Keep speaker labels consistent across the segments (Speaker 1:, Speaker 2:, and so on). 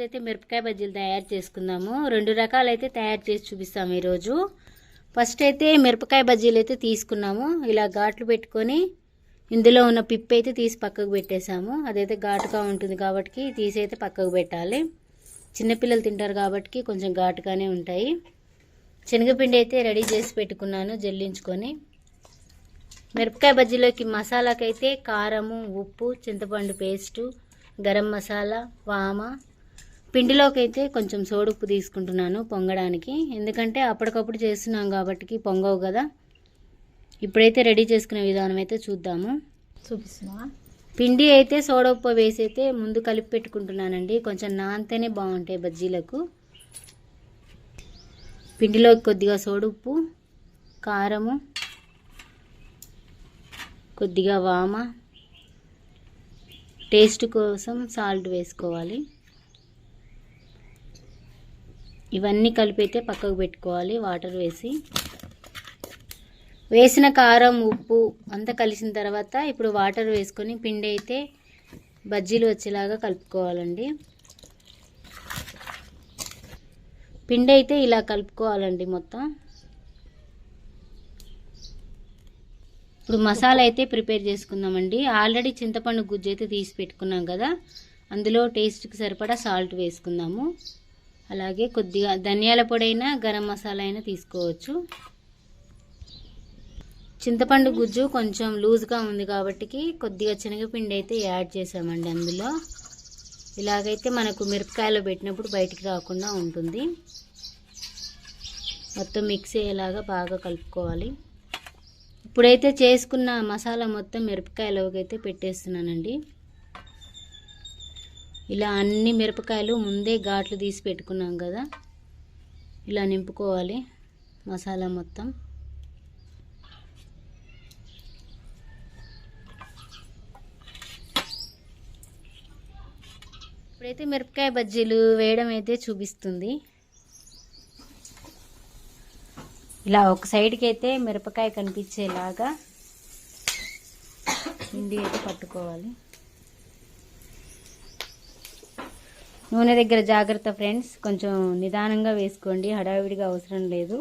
Speaker 1: రోజైతే మిరపకాయ బజ్జీలు తయారు చేసుకుందాము. రెండు రకాలు అయితే తయారు చేసి చూపిస్తాము ఈరోజు. ఫస్ట్ అయితే మిరపకాయ బజ్జీలు అయితే తీసుకున్నాము. ఇలా ఘాట్లు పెట్టుకొని ఇందులో ఉన్న పిప్పి అయితే తీసి పక్కకు పెట్టేశాము. అదైతే ఘాటుగా ఉంటుంది కాబట్టి తీసి అయితే పక్కకు పెట్టాలి. చిన్నపిల్లలు తింటారు కాబట్టి కొంచెం ఘాటుగానే ఉంటాయి. శనగపిండి అయితే రెడీ చేసి పెట్టుకున్నాను జల్లించుకొని. మిరపకాయ బజ్జీలోకి మసాలాకైతే కారము ఉప్పు చింతపండు పేస్టు గరం మసాలా వామ పిండిలోకి అయితే కొంచెం సోడుప్పు తీసుకుంటున్నాను పొంగడానికి. ఎందుకంటే అప్పటికప్పుడు చేస్తున్నాం కాబట్టి పొంగవు కదా. ఇప్పుడైతే రెడీ చేసుకునే విధానం అయితే చూద్దాము.
Speaker 2: చూపిస్తున్నావా
Speaker 1: పిండి అయితే సోడప్పు వేసి అయితే ముందు కలిపి పెట్టుకుంటున్నానండి. కొంచెం నానితేనే బాగుంటాయి బజ్జీలకు. పిండిలోకి కొద్దిగా సోడుప్పు కారము కొద్దిగా వామ. టేస్ట్ కోసం సాల్ట్ వేసుకోవాలి. ఇవన్నీ కలిపి అయితే పక్కకు పెట్టుకోవాలి వాటర్ వేసి. వేసిన కారం ఉప్పు అంతా కలిసిన తర్వాత ఇప్పుడు వాటర్ వేసుకొని పిండి అయితే బజ్జీలు వచ్చేలాగా కలుపుకోవాలండి. పిండి అయితే ఇలా కలుపుకోవాలండి మొత్తం. ఇప్పుడు మసాలా అయితే ప్రిపేర్ చేసుకుందామండి. ఆల్రెడీ చింతపండు గుజ్జు అయితే తీసి పెట్టుకున్నాం కదా. అందులో టేస్ట్కి సరిపడా సాల్ట్ వేసుకుందాము. అలాగే కొద్దిగా ధనియాల పొడి అయినా గరం మసాలా అయినా తీసుకోవచ్చు. చింతపండు గుజ్జు కొంచెం లూజ్గా ఉంది కాబట్టి కొద్దిగా శనగపిండి అయితే యాడ్ చేసామండి అందులో. ఇలాగైతే మనకు మిరపకాయలో పెట్టినప్పుడు బయటికి రాకుండా ఉంటుంది. మొత్తం మిక్స్ అయ్యేలాగా బాగా కలుపుకోవాలి. ఇప్పుడైతే చేసుకున్న మసాలా మొత్తం మిరపకాయలోకి అయితే పెట్టేస్తున్నానండి. ఇలా అన్ని మిరపకాయలు ముందే ఘాట్లు తీసి పెట్టుకున్నాం కదా. ఇలా నింపుకోవాలి మసాలా మొత్తం. ఇప్పుడైతే మిరపకాయ బజ్జీలు వేయడం అయితే చూపిస్తుంది. ఇలా ఒక సైడ్కి అయితే మిరపకాయ కనిపించేలాగా పిండి అయితే పట్టుకోవాలి. నూనె దగ్గర జాగ్రత్త ఫ్రెండ్స్ కొంచెం నిదానంగా వేసుకోండి. హడావిడిగా అవసరం లేదు.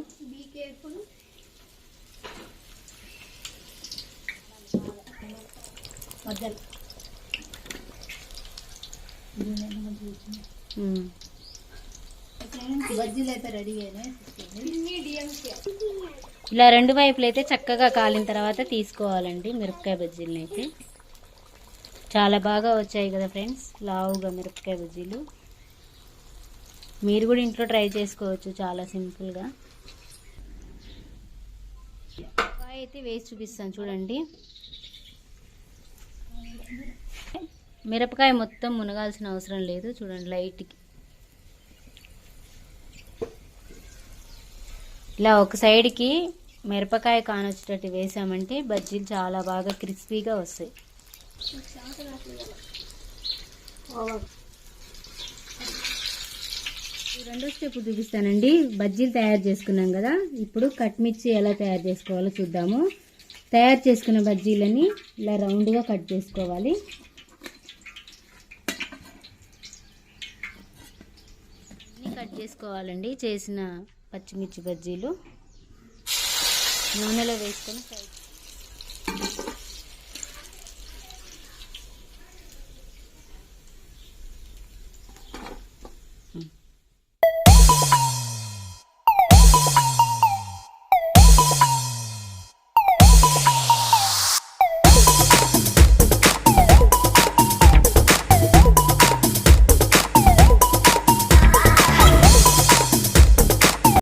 Speaker 1: ఇలా రెండు వైపులు అయితే చక్కగా కాలిన తర్వాత తీసుకోవాలండి మిరపకాయ బజ్జీలను అయితే చాలా బాగా వచ్చాయి కదా ఫ్రెండ్స్ లావుగా మిరపకాయ బజ్జీలు. మీరు కూడా ఇంట్లో ట్రై చేసుకోవచ్చు చాలా సింపుల్గా అయితే వేసి చూపిస్తాను చూడండి. మిరపకాయ మొత్తం మునగాల్సిన అవసరం లేదు చూడండి లైట్కి. ఇలా ఒక సైడ్కి మిరపకాయ కానొచ్చేటట్టు వేసామంటే బజ్జీలు చాలా బాగా క్రిస్పీగా వస్తాయి. రెండో స్టెప్ చూపిస్తానండి. బజ్జీలు తయారు చేసుకున్నాం కదా. ఇప్పుడు కట్ మిర్చి ఎలా తయారు చేసుకోవాలో చూద్దాము. తయారు చేసుకున్న బజ్జీలని ఇలా రౌండ్గా కట్ చేసుకోవాలి. కట్ చేసుకోవాలండి. చేసిన పచ్చిమిర్చి బజ్జీలు. నూనెలో వేసుకొని ఫ్రై